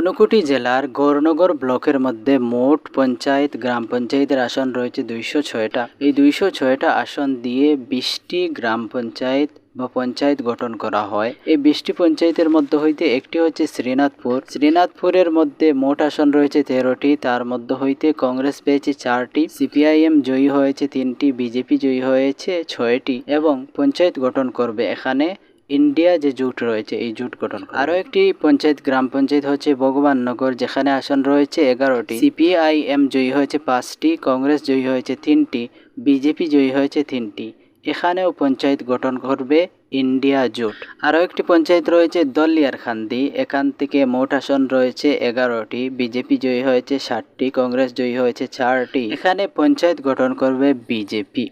ঊনকোটি জেলার গৌরনগর ব্লকের মধ্যে মোট পঞ্চায়েত, গ্রাম পঞ্চায়েতের আসন রয়েছে দুইশো ছয়টা। এই দুইশো ছয়টা আসন দিয়ে বিশটি গ্রাম পঞ্চায়েত বা পঞ্চায়েত গঠন করা হয়। এই বিশটি পঞ্চায়েতের মধ্যে হইতে একটি হচ্ছে শ্রীনাথপুর। শ্রীনাথপুরের মধ্যে মোট আসন রয়েছে তেরোটি, তার মধ্যে হইতে কংগ্রেস পেয়েছে চারটি, সিপিআইএম জয়ী হয়েছে তিনটি, বিজেপি জয়ী হয়েছে ছয়টি এবং পঞ্চায়েত গঠন করবে এখানে ইন্ডিয়া যে জোট রয়েছে, এই জোট গঠন। আরও একটি পঞ্চায়েত, গ্রাম পঞ্চায়েত হচ্ছে ভগবাননগর যেখানে আসন রয়েছে এগারোটি। সিপিআইএম জয়ী হয়েছে পাঁচটি, কংগ্রেস জয়ী হয়েছে তিনটি, বিজেপি জয়ী হয়েছে তিনটি। এখানেও পঞ্চায়েত গঠন করবে ইন্ডিয়া জোট। আরও একটি পঞ্চায়েত রয়েছে দলিয়ার খান্দি, এখান থেকে মোট আসন রয়েছে এগারোটি, বিজেপি জয়ী হয়েছে ষাটটি, কংগ্রেস জয়ী হয়েছে চারটি। এখানে পঞ্চায়েত গঠন করবে বিজেপি।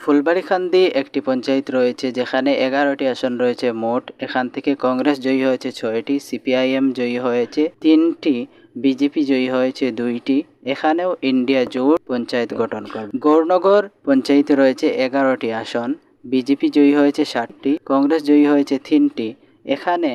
ফুলবাড়িখান্দি একটি পঞ্চায়েত রয়েছে যেখানে এগারোটি আসন রয়েছে মোট। এখান থেকে কংগ্রেস জয়ী হয়েছে ছয়টি, সিপিআইএম জয়ী হয়েছে তিনটি, বিজেপি জয়ী হয়েছে দুইটি। এখানেও ইন্ডিয়া জোট পঞ্চায়েত গঠন করে গৌরনগর পঞ্চায়েতে রয়েছে এগারোটি আসন, বিজেপি জয়ী হয়েছে ষাটটি, কংগ্রেস জয়ী হয়েছে তিনটি। এখানে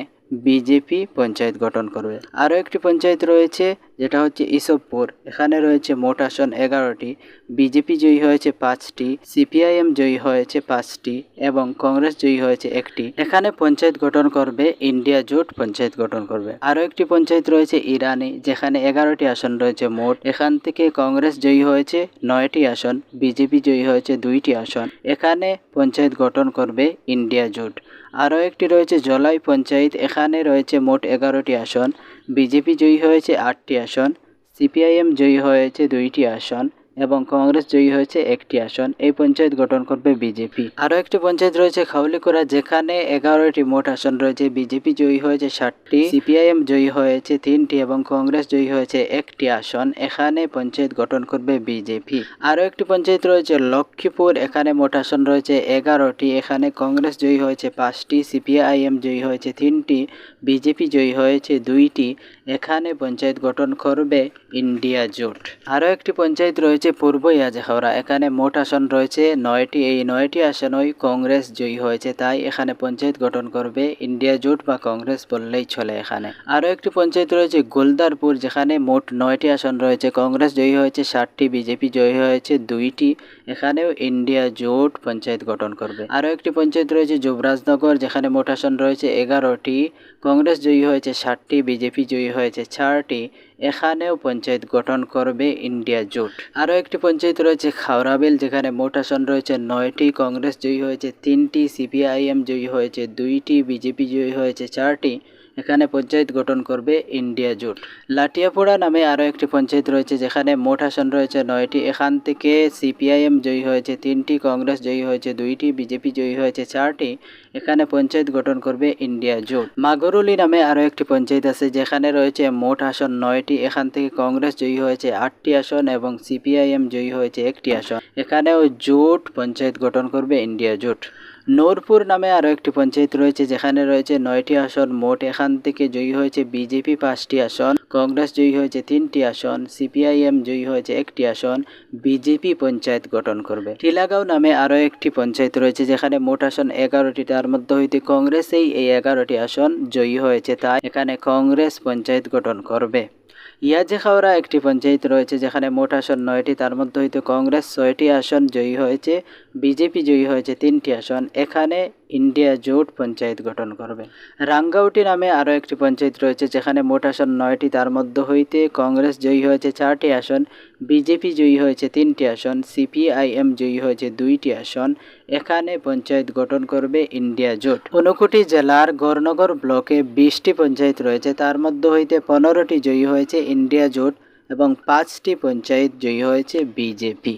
বিজেপি পঞ্চায়েত গঠন করবে। আরও একটি পঞ্চায়েত রয়েছে, যেটা হচ্ছে ইসবপুর। এখানে রয়েছে মোট আসন এগারোটি। বিজেপি জয়ী হয়েছে পাঁচটি সিপিআইএম জয়ী হয়েছে পাঁচটি, এবং কংগ্রেস জয়ী হয়েছে একটি। এখানে পঞ্চায়েত গঠন করবে, ইন্ডিয়া জোট পঞ্চায়েত গঠন করবে। আরও একটি পঞ্চায়েত রয়েছে ইরানি, যেখানে এগারোটি আসন রয়েছে মোট। এখান থেকে কংগ্রেস জয়ী হয়েছে নয়টি আসন বিজেপি জয়ী হয়েছে দুইটি আসন। এখানে পঞ্চায়েত গঠন করবে ইন্ডিয়া জোট। আরও একটি রয়েছে জলাই পঞ্চায়েত, এখানে রয়েছে মোট এগারোটি আসন। বিজেপি জয়ী হয়েছে আটটি আসন, সিপিআইএম জয়ী হয়েছে দুইটি আসন। এবং কংগ্রেস জয়ী হয়েছে একটি আসন। এই পঞ্চায়েত গঠন করবে বিজেপি। আরও একটি পঞ্চায়েত রয়েছে খাউলিকুড়া, যেখানে এগারোটি মোট আসন রয়েছে। বিজেপি জয়ী হয়েছে ষাটটি, সিপিআইএম জয়ী হয়েছে তিনটি এবং কংগ্রেস জয়ী হয়েছে একটি আসন। এখানে পঞ্চায়েত গঠন করবে বিজেপি। আরও একটি পঞ্চায়েত রয়েছে লক্ষ্মীপুর, এখানে মোট আসন রয়েছে এগারোটি। এখানে কংগ্রেস জয়ী হয়েছে পাঁচটি, সিপিআইএম জয়ী হয়েছে তিনটি। বিজেপি জয়ী হয়েছে দুইটি। এখানে পঞ্চায়েত গঠন করবে ইন্ডিয়া জোট। আরও একটি পঞ্চায়েত রয়েছে পূর্ব ইয়াজহাওড়া। এখানে মোট আসন রয়েছে নয়টি। এই নয়টি আসনই কংগ্রেস জয়ী হয়েছে। তাই এখানে পঞ্চায়েত গঠন করবে ইন্ডিয়া জোট বা কংগ্রেস বললেই চলে এখানে। আরও একটি পঞ্চায়েত রয়েছে গোলদারপুর, যেখানে মোট নয়টি আসন রয়েছে। কংগ্রেস জয়ী হয়েছে ষাটটি, বিজেপি জয়ী হয়েছে দুইটি। এখানেও ইন্ডিয়া জোট পঞ্চায়েত গঠন করবে। আরও একটি পঞ্চায়েত রয়েছে যুবরাজনগর, যেখানে মোট আসন রয়েছে এগারোটি। কংগ্রেস জয়ী হয়েছে ষাটটি বিজেপি জয়ী হয়েছে, চারটি এখানেও পঞ্চায়েত গঠন করবে ইন্ডিয়া জোট। আরও একটি পঞ্চায়েত রয়েছে খাওরাবিল যেখানে মোট আসন রয়েছে নয়টি, কংগ্রেস জয়ী হয়েছে তিনটি, সিপিআইএম জয়ী হয়েছে দুইটি, বিজেপি জয়ী হয়েছে চারটি। এখানে পঞ্চায়েত গঠন করবে ইন্ডিয়া জোট। লাটিয়াপোড়া নামে আরও একটি পঞ্চায়েত রয়েছে যেখানে মোট আসন রয়েছে নয়টি। এখান থেকে সিপিআইএম জয়ী হয়েছে তিনটি, কংগ্রেস জয়ী হয়েছে দুইটি, বিজেপি জয়ী হয়েছে চারটি। এখানে পঞ্চায়েত গঠন করবে ইন্ডিয়া জোট। মাগরুলি নামে আরও একটি পঞ্চায়েত আছে যেখানে রয়েছে মোট আসন নয়টি। এখান থেকে কংগ্রেস জয়ী হয়েছে আটটি আসন এবং সিপিআইএম জয়ী হয়েছে একটি আসন। এখানেও জোট পঞ্চায়েত গঠন করবে ইন্ডিয়া জোট। নূরপুর নামে আরও একটি পঞ্চায়েত রয়েছে, যেখানে রয়েছে নয়টি আসন, মোট এখান থেকে জয়ী হয়েছে বিজেপি পাঁচটি আসন, কংগ্রেস জয়ী হয়েছে তিনটি আসন, সিপিআইএম জয়ী হয়েছে একটি আসন, বিজেপি পঞ্চায়েত গঠন করবে। টিলাগাঁও নামে আরও একটি পঞ্চায়েত রয়েছে, যেখানে মোট আসন এগারোটি, তার মধ্যে হইতে কংগ্রেসেই এই এগারোটি আসন জয়ী হয়েছে তাই এখানে কংগ্রেস পঞ্চায়েত গঠন করবে। ইয়াজেখাওড়া একটি পঞ্চায়েত রয়েছে যেখানে মোট আসন নয়টি, তার মধ্যে হইতে কংগ্রেস ছয়টি আসন জয়ী হয়েছে, বিজেপি জয়ী হয়েছে তিনটি আসন। এখানে ইন্ডিয়া জোট পঞ্চায়েত গঠন করবে। রাঙ্গাউটি নামে আরও একটি পঞ্চায়েত রয়েছে যেখানে মোট আসন নয়টি। তার মধ্য হইতে কংগ্রেস জয়ী হয়েছে চারটি আসন, বিজেপি জয়ী হয়েছে তিনটি আসন, সিপিআইএম জয়ী হয়েছে দুইটি আসন। এখানে পঞ্চায়েত গঠন করবে ইন্ডিয়া জোট। ঊনকোটি জেলার গড়নগর ব্লকে বিশটি পঞ্চায়েত রয়েছে। তার মধ্য হইতে পনেরোটি জয়ী হয়েছে ইন্ডিয়া জোট এবং পাঁচটি পঞ্চায়েত জয়ী হয়েছে বিজেপি।